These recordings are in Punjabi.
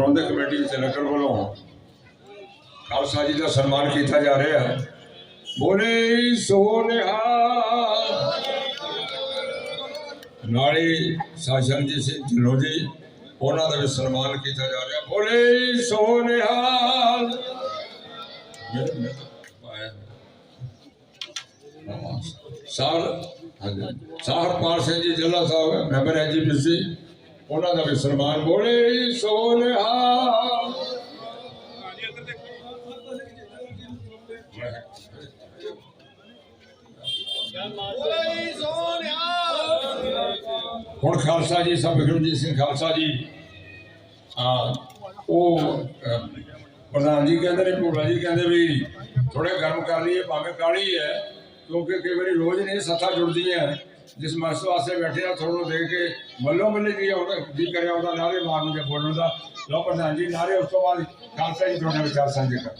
ਪ੍ਰਬੰਧਕ ਕਮੇਟੀ ਤੇ ਵੱਲੋਂ ਖਾਲਸਾ ਜੀ ਦਾ ਸਨਮਾਨ ਕੀਤਾ ਜਾ ਰਿਹਾ ਹੈ। ਬੋਲੇ ਸੋ ਨਾਲੇ ਸਾਸ਼ਨਜੀਤ ਸਿੰਘ ਢਿੱਲੋਂ ਜੀ, ਉਹਨਾਂ ਦਾ ਵੀ ਸਨਮਾਨ ਕੀਤਾ ਜਾ ਰਿਹਾ। ਬੋਲੇ ਸੋਨਿਹਾਲ ਮੇਰੇ- ਮੇਰੇ ਤੋਂ ਆਇਆ। ਸਾਰ ਹਾਂਜੀ। ਸਾਹਰਪਾਲ ਸਿੰਘ ਜੀ, ਜ਼ਿਲ੍ਹਾ ਸਾਹਿਬ ਮੈਂਬਰ ਐਜੀਪੀਸੀ ਉਹਨਾਂ ਦਾ ਵੀ ਸਨਮਾਨ ਬੋਲੇ ਸੋ ਹੁਣ ਖਾਲਸਾ ਜੀ, ਸਭ ਵਿਕਰਮਜੀਤ ਸਿੰਘ ਖਾਲਸਾ ਜੀ, ਆ, ਉਹ ਪ੍ਰਧਾਨ ਜੀ ਕਹਿੰਦੇ ਨੇ, ਭੋਲਾ ਜੀ ਕਹਿੰਦੇ ਵੀ ਥੋੜੇ ਗਰਮ ਕਰ ਲਈਏ, ਭਾਵੇਂ ਕਾਲੀ ਹੈ ਕਿਉਂਕਿ ਕਈ ਵਾਰੀ ਰੋਜ਼ ਨਹੀਂ ਸੱਥਾਂ ਜੁੜਦੀਆਂ। ਜਿਸ ਮਕਸਦ ਵਾਸਤੇ ਬੈਠੇ ਆ, ਤੁਹਾਨੂੰ ਦੇਖ ਕੇ ਮੱਲੋ ਮੱਲੇ ਜੀ ਉਹਦਾ ਜੀ ਕਰਿਆ, ਉਹਦਾ ਨਾਰੇ ਮਾਰਨ ਦੇ ਬੋਲਣ ਦਾ। ਲਓ ਪ੍ਰਧਾਨ ਜੀ, ਨਾਰੇ ਉਸ ਤੋਂ ਬਾਅਦ ਖਾਲਸਾ ਜੀ ਤੁਹਾਡੇ ਵਿਚਾਰ ਸਾਂਝੇ ਕਰ।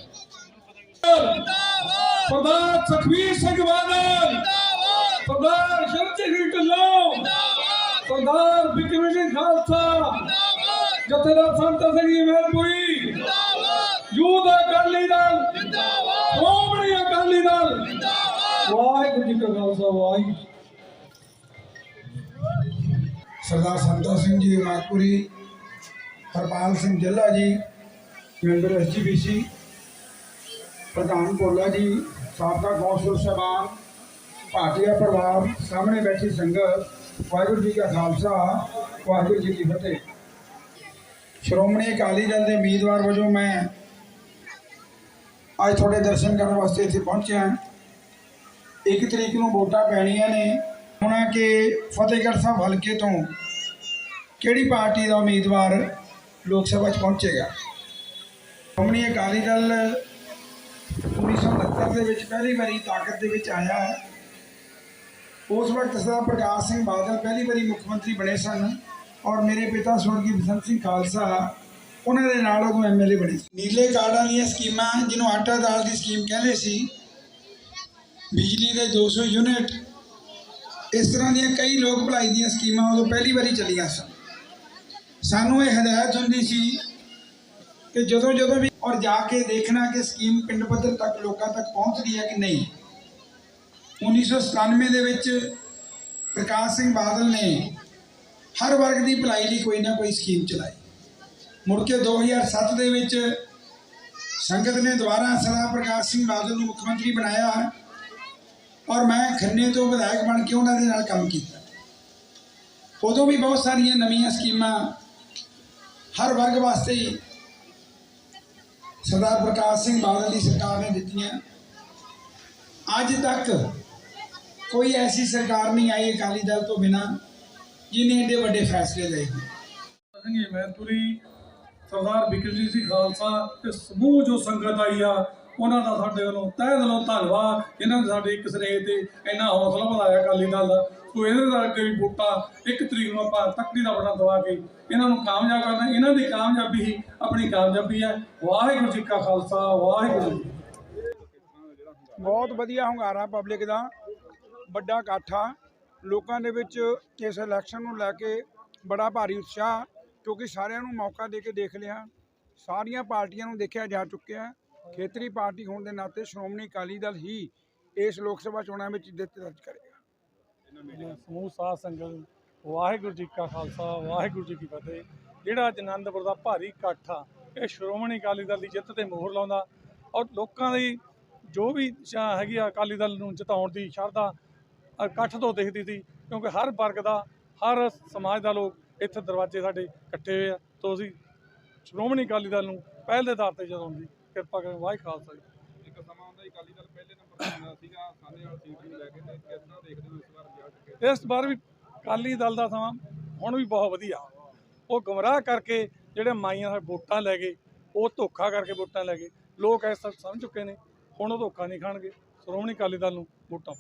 ਸਰਦਾਰ ਸੁਖਵੀਰ ਸਿੰਘ ਬਾਦਲ। ਸਰਦਾਰ ਸ਼ਰਜੀ ਢਿੱਲੋਂ। ਸਰਦਾਰ ਬਿਕਰਮ ਸਿੰਘ ਖਾਲਸਾ। ਜਥੇਦਾਰ ਸੰਤ ਸਿੰਘ ਜੀ ਮਹਿਲਪੁਰੀ ਯੂਥ ਅਕਾਲੀ ਦਲ। ਸ਼੍ਰੋਮਣੀ ਅਕਾਲੀ ਦਲ। ਵਾਹਿਗੁਰੂ ਜੀ ਕਾ ਖਾਲਸਾ, ਵਾਹਿਗੁਰੂ ਸਰਦਾਰ ਸੰਤੋਖ ਸਿੰਘ ਜੀ ਮਾਤਪੁਰੀ ਹਰਪਾਲ ਸਿੰਘ ਜੱਲਾ ਜੀ ਮੈਂਬਰ ਐਸਜੀਪੀਸੀ, ਪ੍ਰਧਾਨ ਭੋਲਾ ਜੀ, ਸਾਬਕਾ ਕੌਂਸਲ ਸਾਹਿਬਾਨ, ਭਾਟੀਆ ਪਰਿਵਾਰ, ਸਾਹਮਣੇ ਬੈਠੀ ਸੰਗਤ, ਵਾਹਿਗੁਰੂ ਜੀ ਕਾ ਖਾਲਸਾ, ਵਾਹਿਗੁਰੂ ਜੀ ਕੀ ਫਤਿਹ। ਸ਼੍ਰੋਮਣੀ ਅਕਾਲੀ ਦਲ ਦੇ ਉਮੀਦਵਾਰ ਵਜੋਂ ਮੈਂ ਅੱਜ ਤੁਹਾਡੇ ਦਰਸ਼ਨ ਕਰਨ ਵਾਸਤੇ ਇੱਥੇ ਪਹੁੰਚਿਆ। ਇੱਕ ਤਰੀਕ ਨੂੰ ਵੋਟਾਂ ਪੈਣੀਆਂ ਨੇ। ਹੋਣਾ ਕਿ ਫਤਿਹਗੜ੍ਹ ਸਾਹਿਬ ਹਲਕੇ ਤੋਂ ਕਿਹੜੀ ਪਾਰਟੀ ਦਾ ਉਮੀਦਵਾਰ ਲੋਕ ਸਭਾ 'ਚ ਪਹੁੰਚੇਗਾ ਸ਼੍ਰੋਮਣੀ ਅਕਾਲੀ ਦਲ 1969 ਦੇ ਵਿੱਚ ਪਹਿਲੀ ਵਾਰੀ ਤਾਕਤ ਦੇ ਵਿੱਚ ਆਇਆ ਹੈ ਉਸ ਵਕਤ ਸਰਦਾਰ ਪ੍ਰਕਾਸ਼ ਸਿੰਘ ਬਾਦਲ ਪਹਿਲੀ ਵਾਰੀ ਮੁੱਖ ਮੰਤਰੀ ਬਣੇ ਸਨ ਔਰ ਮੇਰੇ ਪਿਤਾ ਸਵਰਗੀ ਬਸੰਤ ਸਿੰਘ ਖਾਲਸਾ ਉਹਨਾਂ ਦੇ ਨਾਲ ਉਦੋਂ ਐਮਐਲਏ ਬਣੇ ਸੀ। ਨੀਲੇ ਕਾਰਡਾਂ ਦੀਆਂ ਸਕੀਮਾਂ ਜਿਹਨੂੰ ਆਟਾ ਦਾਲ ਦੀ ਸਕੀਮ ਕਹਿੰਦੇ ਸੀ, ਬਿਜਲੀ ਦੇ 200 ਯੂਨਿਟ ਇਸ ਤਰ੍ਹਾਂ ਦੀਆਂ ਕਈ ਲੋਕ ਭਲਾਈ ਦੀਆਂ ਸਕੀਮਾਂ ਉਦੋਂ ਪਹਿਲੀ ਵਾਰੀ ਚੱਲੀਆਂ ਸਨ। ਸਾਨੂੰ ਇਹ ਹਦਾਇਤ ਹੁੰਦੀ ਸੀ ਕਿ ਜਦੋਂ ਜਦੋਂ ਵੀ ਔਰ ਜਾ ਕੇ ਦੇਖਣਾ ਕਿ ਸਕੀਮ ਪਿੰਡ ਪੱਧਰ ਤੱਕ ਲੋਕਾਂ ਤੱਕ ਪਹੁੰਚਦੀ ਹੈ ਕਿ ਨਹੀਂ। 1997 ਦੇ ਵਿੱਚ ਪ੍ਰਕਾਸ਼ ਸਿੰਘ ਬਾਦਲ ਨੇ ਹਰ ਵਰਗ ਦੀ ਭਲਾਈ ਲਈ ਕੋਈ ਨਾ ਕੋਈ ਸਕੀਮ ਚਲਾਈ। ਮੁੜ ਕੇ 2007 ਦੇ ਵਿੱਚ ਸੰਗਤ ਨੇ ਦੁਬਾਰਾ ਸਰਦਾਰ ਪ੍ਰਕਾਸ਼ ਸਿੰਘ ਬਾਦਲ ਨੂੰ ਮੁੱਖ ਮੰਤਰੀ ਬਣਾਇਆ। ਔਰ ਮੈਂ ਖੰਨੇ ਤੋਂ ਵਿਧਾਇਕ ਬਣ ਕੇ ਉਹਨਾਂ ਦੇ ਨਾਲ ਕੰਮ ਕੀਤਾ ਉਦੋਂ ਵੀ ਬਹੁਤ ਸਾਰੀਆਂ ਨਵੀਆਂ ਸਕੀਮਾਂ ਹਰ ਵਰਗ ਵਾਸਤੇ ਹੀ ਸਰਦਾਰ ਪ੍ਰਕਾਸ਼ ਸਿੰਘ ਬਾਦਲ ਦੀ ਸਰਕਾਰ ਨੇ ਦਿੱਤੀਆਂ ਅੱਜ ਤੱਕ ਕੋਈ ਐਸੀ ਸਰਕਾਰ ਨਹੀਂ ਆਈ ਅਕਾਲੀ ਦਲ ਤੋਂ ਬਿਨਾ ਜਿਹਨੇ ਏਡੇ ਵੱਡੇ ਫੈਸਲੇ ਲਏ ਹੋਣ। ਸਿੰਘ ਜੀ ਸਰਦਾਰ ਬਿਕਰਮ ਸਿੰਘ ਖਾਲਸਾ ਤੇ ਸਮੂਹ ਜੋ ਸੰਗਤ ਆਈ ਆ ਉਹਨਾਂ ਦਾ ਸਾਡੇ ਵੱਲੋਂ ਤਹਿ ਦਿਲੋਂ ਧੰਨਵਾਦ ਇਹਨਾਂ ਨੇ ਸਾਡੇ ਇੱਕ ਸਨੇਹ ਤੇ ਇੰਨਾ ਹੌਸਲਾ ਵਧਾਇਆ ਅਕਾਲੀ ਦਲ ਦਾ। ਸੋ ਇਹਦੇ ਨਾਲ ਅੱਗੇ ਵੀ ਵੋਟਾਂ ਇੱਕ ਤਰੀਕ ਨੂੰ ਆਪਾਂ ਤੱਕੜੀ ਦਾ ਬਟਨ ਦਵਾ ਕੇ ਇਹਨਾਂ ਨੂੰ ਕਾਮਯਾਬ ਕਰਨਾ, ਇਹਨਾਂ ਦੀ ਕਾਮਯਾਬੀ ਹੀ ਆਪਣੀ ਕਾਮਯਾਬੀ ਹੈ। ਵਾਹਿਗੁਰੂ ਜੀ ਕਾ ਖਾਲਸਾ, ਵਾਹਿਗੁਰੂ ਜੀ ਬਹੁਤ ਵਧੀਆ ਹੁੰਗਾਰਾ ਪਬਲਿਕ ਦਾ, ਵੱਡਾ ਇਕੱਠ। ਆ ਲੋਕਾਂ ਦੇ ਵਿੱਚ ਇਸ ਇਲੈਕਸ਼ਨ ਨੂੰ ਲੈ ਕੇ ਬੜਾ ਭਾਰੀ ਉਤਸ਼ਾਹ, ਕਿਉਂਕਿ ਸਾਰਿਆਂ ਨੂੰ ਮੌਕਾ ਦੇ ਕੇ ਦੇਖ ਲਿਆ। ਸਾਰੀਆਂ ਪਾਰਟੀਆਂ ਨੂੰ ਦੇਖਿਆ ਜਾ ਚੁੱਕਿਆ। ਖੇਤਰੀ ਪਾਰਟੀ ਹੋਣ ਦੇ ਨਾਤੇ ਸ਼੍ਰੋਮਣੀ ਅਕਾਲੀ ਦਲ ਹੀ ਇਸ ਲੋਕ ਸਭਾ ਚੋਣਾਂ ਵਿੱਚ ਜਿੱਤ ਦਰਜ ਕਰੇਗਾ। ਸਮੂਹ, ਸਾਧ ਸੰਗਤ, ਵਾਹਿਗੁਰੂ ਜੀ ਕਾ ਖਾਲਸਾ, ਵਾਹਿਗੁਰੂ ਜੀ ਕੀ ਫਤਿਹ। ਜਿਹੜਾ ਅੱਜ ਆਨੰਦਪੁਰ ਦਾ ਭਾਰੀ ਇਕੱਠ ਆ, ਇਹ ਸ਼੍ਰੋਮਣੀ ਅਕਾਲੀ ਦਲ ਦੀ ਜਿੱਤ ਤੇ ਮੋਹਰ ਲਾਉਂਦਾ ਔਰ ਲੋਕਾਂ ਦੀ ਜੋ ਵੀ ਹੈਗੀ ਆ ਅਕਾਲੀ ਦਲ ਨੂੰ ਜਿਤਾਉਣ ਦੀ ਸ਼ਰਧਾ ਇਕੱਠ ਤੋਂ ਦਿਖਦੀ ਸੀ, ਕਿਉਂਕਿ ਹਰ ਵਰਗ ਦਾ, ਹਰ ਸਮਾਜ ਦਾ ਲੋਕ ਇੱਥੇ ਦਰਵਾਜ਼ੇ ਸਾਡੇ ਇਕੱਠੇ ਹੋਏ ਆ। ਤੋਂ ਅਸੀਂ ਸ਼੍ਰੋਮਣੀ ਅਕਾਲੀ ਦਲ ਨੂੰ ਪਹਿਲ ਦੇ ਆਧਾਰ ਤੇ ਜਦੋਂ ਦੀ ਕਿਰਪਾ ਕਰਨ ਵਾਹਿ ਖਾਲਸਾ ਜੀ। ਇੱਕ ਸਮਾਂ ਹੁੰਦਾ ਅਕਾਲੀ ਦਲ ਪਹਿਲੇ ਨੰਬਰ ਤੇ ਹੁੰਦਾ ਸੀਗਾ ਸਾਨੇ ਵਾਲੀ ਸੀਟ ਨੂੰ ਲੈ ਕੇ ਤੇ ਕਿਸ ਤਰ੍ਹਾਂ ਦੇਖਦੇ ਹੋ ਇਸ ਵਾਰ ਰਿਜ਼ਲਟ ਇਸ ਵਾਰ ਵੀ ਅਕਾਲੀ ਦਲ ਦਾ ਸਮਾਂ ਹੁਣ ਵੀ ਬਹੁਤ ਵਧੀਆ। ਉਹ ਗਮਰਾਹ ਕਰਕੇ ਜਿਹੜੇ ਮਾਈਆਂ ਨਾਲ ਵੋਟਾਂ ਲੈ ਗਏ ਉਹ ਧੋਖਾ ਕਰਕੇ ਵੋਟਾਂ ਲੈ ਗਏ। ਲੋਕ ਤੱਕ ਸਮਝ ਚੁੱਕੇ ਨੇ ਹੁਣ ਉਹ ਧੋਖਾ ਨਹੀਂ ਖਾਣਗੇ। ਸ਼੍ਰੋਮਣੀ ਅਕਾਲੀ ਦਲ ਨੂੰ ਵੋਟਾਂ।